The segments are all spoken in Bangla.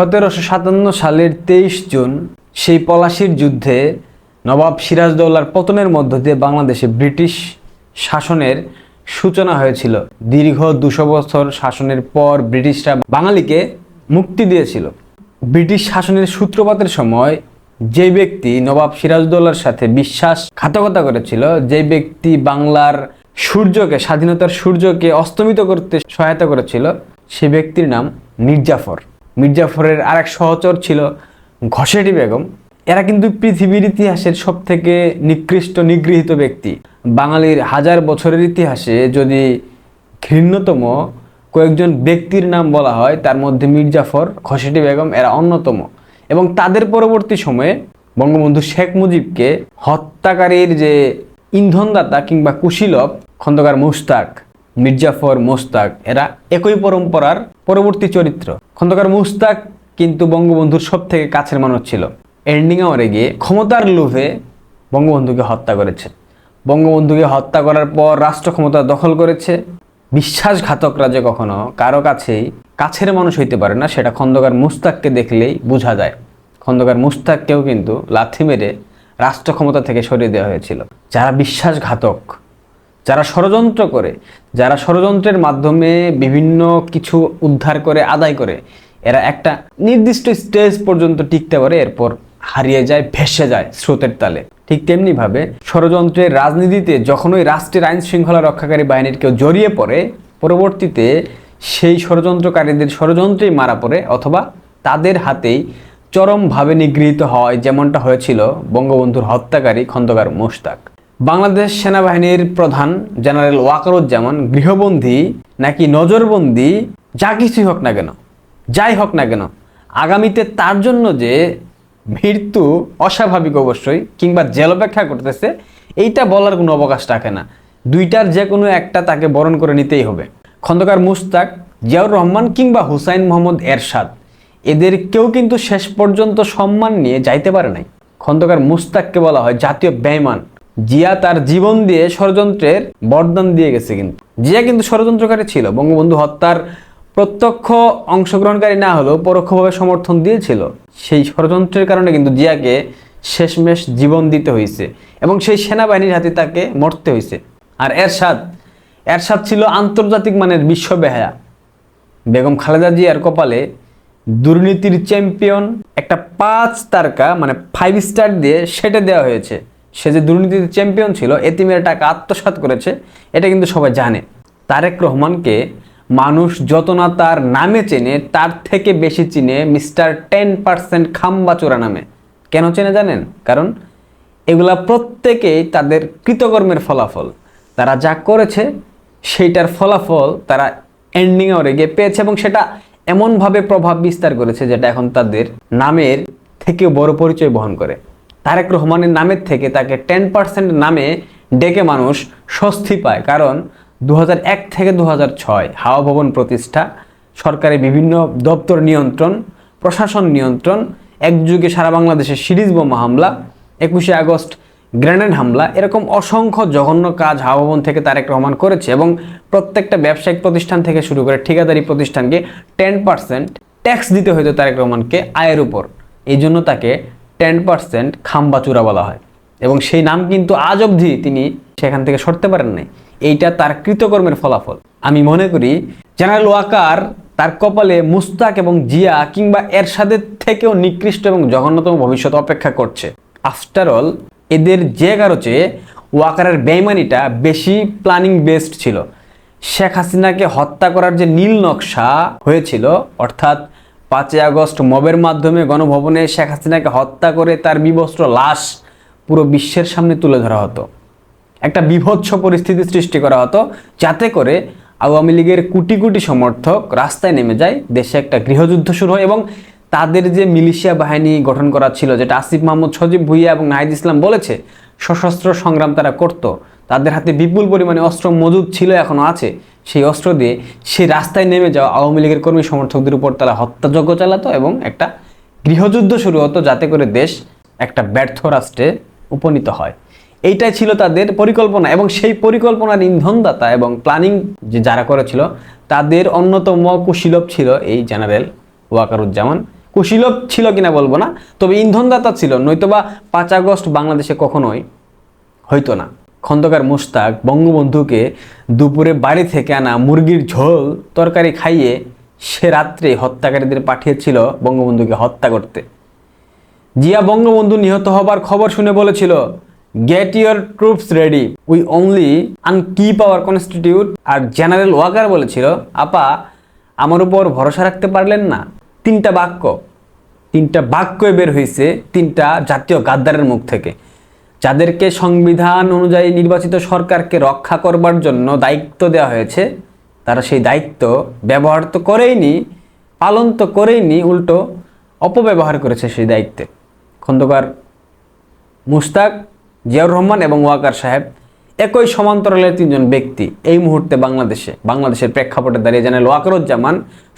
সতেরোশো সাতান্ন সালের তেইশ জুন সেই পলাশির যুদ্ধে নবাব সিরাজদৌল্লার পতনের মধ্য দিয়ে বাংলাদেশে ব্রিটিশ শাসনের সূচনা হয়েছিল। দীর্ঘ দুশো বছর শাসনের পর ব্রিটিশরা বাঙালিকে মুক্তি দিয়েছিল। ব্রিটিশ শাসনের সূত্রপাতের সময় যে ব্যক্তি নবাব সিরাজদৌল্লার সাথে বিশ্বাসঘাতকতা করেছিল, যে ব্যক্তি বাংলার সূর্যকে, স্বাধীনতার সূর্যকে অস্তমিত করতে সহায়তা করেছিল, সে ব্যক্তির নাম মির্জাফর। মির্জাফরের আরেক সহচর ছিল ঘসেটি বেগম। এরা কিন্তু পৃথিবীর ইতিহাসের সব থেকে নিকৃষ্ট নিগৃহীত ব্যক্তি। বাঙালির হাজার বছরের ইতিহাসে যদি ঘৃণ্যতম কয়েকজন ব্যক্তির নাম বলা হয়, তার মধ্যে মির্জাফর খসেটি বেগম এরা অন্যতম। এবং তাদের পরবর্তী সময়ে বঙ্গবন্ধু শেখ মুজিবকে হত্যাকারীর যে ইন্ধনদাতা কিংবা কুশীলভ খন্দকার মুস্তাক মির্জাফর মোস্তাক এরা একই পরম্পরার পরবর্তী চরিত্র। খন্দকার মুস্তাক কিন্তু বঙ্গবন্ধুর সব থেকে কাছের মানুষ ছিল। এন্ডিং আওয়ারে গিয়ে ক্ষমতার লোভে বঙ্গবন্ধুকে হত্যা করেছে। বঙ্গবন্ধুকে হত্যা করার পর রাষ্ট্র ক্ষমতা দখল করেছে। বিশ্বাসঘাতকরা যে কখনো কারও কাছেই কাছের মানুষ হইতে পারে না, সেটা খন্দকার মুস্তাককে দেখলেই বোঝা যায়। খন্দকার মুস্তাককেও কিন্তু লাথি মেরে রাষ্ট্র ক্ষমতা থেকে সরিয়ে দেওয়া হয়েছিল। যারা বিশ্বাসঘাতক যারা ষড়যন্ত্র করে, যারা ষড়যন্ত্রের মাধ্যমে বিভিন্ন কিছু উদ্ধার করে, আদায় করে, এরা একটা নির্দিষ্ট স্টেজ পর্যন্ত টিকতে পারে, এরপর হারিয়ে যায়, ভেসে যায় স্রোতের তালে। ঠিক তেমনিভাবে ষড়যন্ত্রের রাজনীতিতে যখন ওই রাষ্ট্রের আইন শৃঙ্খলা রক্ষাকারী বাহিনীর কেউ জড়িয়ে পড়ে, পরবর্তীতে সেই ষড়যন্ত্রকারীদের ষড়যন্ত্রেই মারা পড়ে অথবা তাদের হাতেই চরমভাবে নিগৃহীত হয় যেমনটা হয়েছিল বঙ্গবন্ধুর হত্যাকারী খন্দকার মোশতাক। বাংলাদেশ সেনাবাহিনীর প্রধান জেনারেল ওয়াকারুজ্জামান গৃহবন্দী নাকি নজরবন্দি, যা কিছুই হোক না কেন, যাই হোক না কেন, আগামীতে তার জন্য যে মৃত্যু অস্বাভাবিক অবশ্যই কিংবা জেল অপেক্ষা করতেছে, এইটা বলার কোনো অবকাশ রাখে না। দুইটার যে কোনো একটা তাকে বরণ করে নিতেই হবে। খন্দকার মুস্তাক জিয়াউর রহমান কিংবা হুসাইন মোহাম্মদ এরশাদ, এদের কেউ কিন্তু শেষ পর্যন্ত সম্মান নিয়ে যাইতে পারে নাই। খন্দকার মুস্তাককে বলা হয় জাতীয় বেঈমান জিয়া তার জীবন দিয়ে ষড়যন্ত্রের বরদান দিয়ে গেছে কিন্তু। জিয়া কিন্তু ষড়যন্ত্রকারী ছিল, বঙ্গবন্ধু হত্যার প্রত্যক্ষ অংশগ্রহণকারী না হলেও পরোক্ষভাবে সমর্থন দিয়েছিল। সেই ষড়যন্ত্রের কারণে কিন্তু জিয়াকে শেষমেশ জীবন দিতে হয়েছে এবং সেই সেনাবাহিনীর হাতে তাকে মরতে হয়েছে। আর এরশাদ এরশাদ ছিল আন্তর্জাতিক মানের বিশ্ব বেহায়া বেগম খালেদা জিয়ার কপালে দুর্নীতির চ্যাম্পিয়ন একটা পাঁচ তারকা মানে ফাইভ স্টার দিয়ে সেটে দেওয়া হয়েছে। সে যে দুর্নীতির চ্যাম্পিয়ন ছিল, এতিমের টাকা আত্মসাৎ করেছে, এটা কিন্তু সবাই জানে। তারেক রহমানকে মানুষ যত না তার নামে চেনে, তার থেকে বেশি চিনে মিস্টার টেন পার্সেন্ট খাম্বাচোরা নামে। কেন চেনে জানেন? কারণ এগুলা প্রত্যেকেই তাদের কৃতকর্মের ফলাফল। তারা যা করেছে, সেইটার ফলাফল তারা এন্ডিং আওয়ারে গিয়ে পেয়েছে এবং সেটা এমনভাবে প্রভাব বিস্তার করেছে যেটা এখন তাদের নামের থেকেও বড় পরিচয় বহন করে। তারেক রহমানের নামের থেকে তাকে টেন পার্সেন্ট নামে ডেকে মানুষ স্বস্তি পায়। কারণ দু এক থেকে দু হাওয়া ভবন প্রতিষ্ঠা, সরকারি বিভিন্ন দপ্তর নিয়ন্ত্রণ, প্রশাসন নিয়ন্ত্রণ, একযুগে সারা বাংলাদেশে সিরিজ বোমা হামলা, একুশে আগস্ট গ্রেনেড হামলা, এরকম অসংখ্য জঘন্য কাজ হাওয়া ভবন থেকে তারেক রহমান করেছে এবং প্রত্যেকটা ব্যবসায়িক প্রতিষ্ঠান থেকে শুরু করে ঠিকাদারি প্রতিষ্ঠানকে টেন পার্সেন্ট ট্যাক্স দিতে হতো তারেক রহমানকে আয়ের উপর। এই জন্য তাকে টেন পার্সেন্ট খাম্বাচুরা বলা হয়। এবং সেই নাম কিন্তু আজ অবধি তিনি সেখান থেকে সরতে পারেন নাই। এইটা তার কৃতকর্মের ফলাফল। আমি মনে করি জেনারেল ওয়াকার তার কপালে মুস্তাক এবং জিয়া কিংবা এরশাদের থেকেও নিকৃষ্ট এবং জঘন্যতম ভবিষ্যৎ অপেক্ষা করছে। আফটার অল এদের যে কারও চেয়ে ওয়াকারের বেইমানিটা বেশি প্ল্যানিং বেসড ছিল। শেখ হাসিনাকে হত্যা করার যে নীল নকশা হয়েছিল, অর্থাৎ পাঁচই আগস্ট মবের মাধ্যমে গণভবনে শেখ হাসিনাকে হত্যা করে তার বিবস্ত্র লাশ পুরো বিশ্বের সামনে তুলে ধরা হতো। একটা বিভৎস পরিস্থিতি সৃষ্টি করা হতো, যাতে করে আওয়ামী লীগের কোটি কোটি সমর্থক রাস্তায় নেমে যায়, দেশে একটা গৃহযুদ্ধ শুরু হয় এবং তাদের যে মিলিশিয়া বাহিনী গঠন করা ছিল, যেটা আসিফ মাহমুদ সজীব ভুইয়া এবং নাহিদ ইসলাম বলেছে, সশস্ত্র সংগ্রাম তারা করত। তাদের হাতে বিপুল পরিমাণে অস্ত্র মজুদ ছিল এখনও আছে। সেই অস্ত্র দিয়ে সেই রাস্তায় নেমে যাওয়া আওয়ামী লীগের কর্মী সমর্থকদের উপর তারা হত্যাযজ্ঞ চালাতো এবং একটা গৃহযুদ্ধ শুরু হতো, যাতে করে দেশ একটা ব্যর্থ রাষ্ট্রে উপনীত হয়। এইটাই ছিল তাদের পরিকল্পনা এবং সেই পরিকল্পনার ইন্ধনদাতা এবং প্ল্যানিং যে যারা করেছিল, তাদের অন্যতম কুশীলভ ছিল এই জেনারেল ওয়াকারুজ্জামান। কুশীলব ছিল কিনা বলব না, তবে ইন্ধনদাতা ছিল, নয়তোবা পাঁচ আগস্ট বাংলাদেশে কখনোই হইতো না। খন্দকার মুস্তাক বঙ্গবন্ধুকে দুপুরে বাড়ি থেকে আনা মুরগির ঝোল তরকারি খাইয়ে সে রাত্রে হত্যাকারীদের পাঠিয়েছিল বঙ্গবন্ধুকে হত্যা করতে। জিয়া বঙ্গবন্ধু নিহত হবার খবর শুনে বলেছিল get your troops ready we only an keep our constitute R general Waker বলেছিল, আপা, আমার উপর ভরসা রাখতে পারলেন না। তিনটা বাক্য তিনটা বাক্য বের হয়েছে তিনটা জাতীয় গাদ্দারের মুখ থেকে। যাদেরকে সংবিধান অনুযায়ী নির্বাচিত সরকারকে রক্ষা করবার জন্য দায়িত্ব দেওয়া হয়েছে, তারা সেই দায়িত্ব ব্যবহার তো করেইনি, পালন তো করেইনি, উল্টো অপব্যবহার করেছে সেই দায়িত্বে। খন্দকার মুস্তাক জিয়াউর রহমান এবং ওয়াকার সাহেব একই সমান্তরালের তিনজন ব্যক্তি। এই মুহূর্তে বাংলাদেশে, বাংলাদেশের প্রেক্ষাপটে দাঁড়িয়ে জানেন ওয়াকারুজ্জামান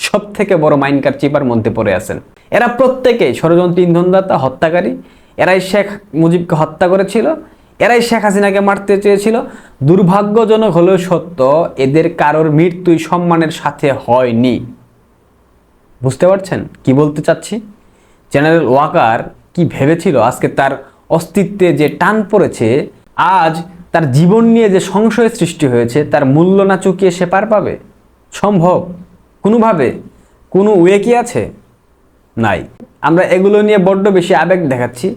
সব থেকে বড় মাইনকার চিপার মধ্যে পড়ে আছেন। এরা প্রত্যেকেই ষড়যন্ত্র, ইন্ধনদাতা, হত্যাকারী। এরাই শেখ মুজিবকে হত্যা করেছিল, এরাই শেখ হাসিনাকে মারতে চেয়েছিল। দুর্ভাগ্যজনক হলেও সত্য, এদের কারোর মৃত্যুই সম্মানের সাথে হয়নি। বুঝতে পারছেন? কি বলতে চাচ্ছি? জেনারেল ওয়াকার কি ভেবেছিল আজকে তার অস্তিত্বে যে টান পড়েছে, আজ তার জীবন নিয়ে যে সংশয় সৃষ্টি হয়েছে, তার মূল্য না চুকিয়ে সে পার পাবে? সম্ভব? কোনোভাবে? কোনো ওয়ে কি আছে? নাই। আমরা এগুলো নিয়ে বড্ড বেশি আবেগ দেখাচ্ছি।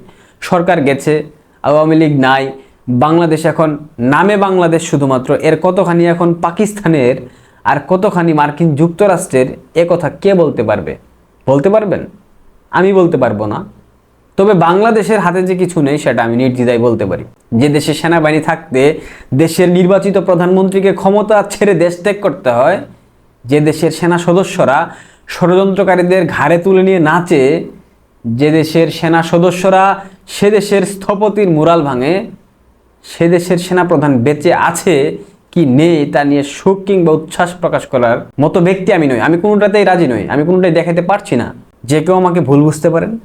সরকার গেছে, আওয়ামী লীগ নাই, বাংলাদেশ এখন নামে বাংলাদেশ শুধুমাত্র, এর কতখানি এখন পাকিস্তানের আর কতখানি মার্কিন যুক্তরাষ্ট্রের, এ কথা কে বলতে পারবে? বলতে পারবেন? আমি বলতে পারব না। তবে বাংলাদেশের হাতে যে কিছু নেই, সেটা আমি নির্দ্বিধায় বলতে পারি। যে দেশে সেনাবাহিনী থাকতে, দেশের নির্বাচিত প্রধানমন্ত্রীকে ক্ষমতা ছেড়ে দেশ ত্যাগ করতে হয়, যে দেশের সেনা সদস্যরা ষড়যন্ত্রকারীদের ঘাড়ে তুলে নিয়ে নাচে যে দেশের সেনা সদস্যরা সে দেশের স্থপতির মুরাল ভাঙে, সে দেশের সেনাপ্রধান বেঁচে আছে কি নেই তা নিয়ে শোক কিংবা উচ্ছ্বাস প্রকাশ করার মতো ব্যক্তি আমি নই। আমি কোনোটাতেই রাজি নই। আমি কোনোটাই দেখাতে পারছি না। যে কেউ আমাকে ভুল বুঝতে পারেন,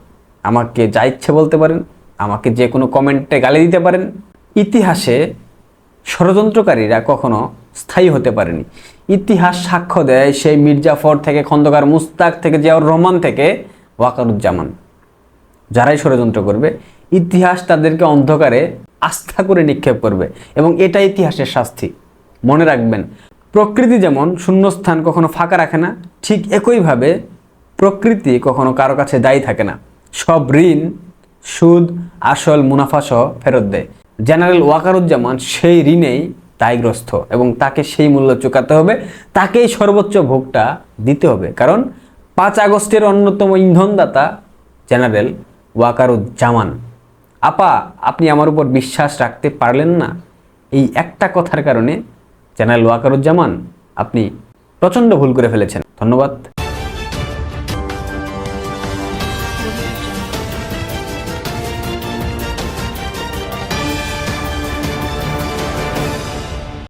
আমাকে যা ইচ্ছে বলতে পারেন, আমাকে যে কোনো কমেন্টে গালি দিতে পারেন, ইতিহাসে ষড়যন্ত্রকারীরা কখনো স্থায়ী হতে পারেনি। ইতিহাস সাক্ষ্য দেয় সেই মির্জাফর থেকে, খন্দকার মুস্তাক থেকে, জিয়াউর রহমান থেকে ওয়াকারুজ্জামান। যারাই ষড়যন্ত্র করবে, ইতিহাস তাদেরকে অন্ধকারে আস্থা করে নিক্ষেপ করবে এবং এটা ইতিহাসের শাস্তি। মনে রাখবেন, প্রকৃতি যেমন শূন্যস্থান কখনো ফাঁকা রাখে না, ঠিক একইভাবে প্রকৃতি কখনো কারও কাছে দায়ী থাকে না। সব ঋণ, সুদ, আসল মুনাফা সহ ফেরত দেয়। জেনারেল ওয়াকারুজ্জামান সেই ঋণেই দায়গ্রস্ত এবং তাকে সেই মূল্য চুকাতে হবে, তাকেই সর্বোচ্চ ভোগটা দিতে হবে। কারণ পাঁচ আগস্টের অন্যতম ইন্ধনদাতা জেনারেল ওয়াকারুজ্জামান। আপা, আপনি আমার উপর বিশ্বাস রাখতে পারলেন না? এই একটা কথার কারণে জেনারেল ওয়াকারুজ্জামান, আপনি প্রচণ্ড ভুল করে ফেলেছেন। ধন্যবাদ।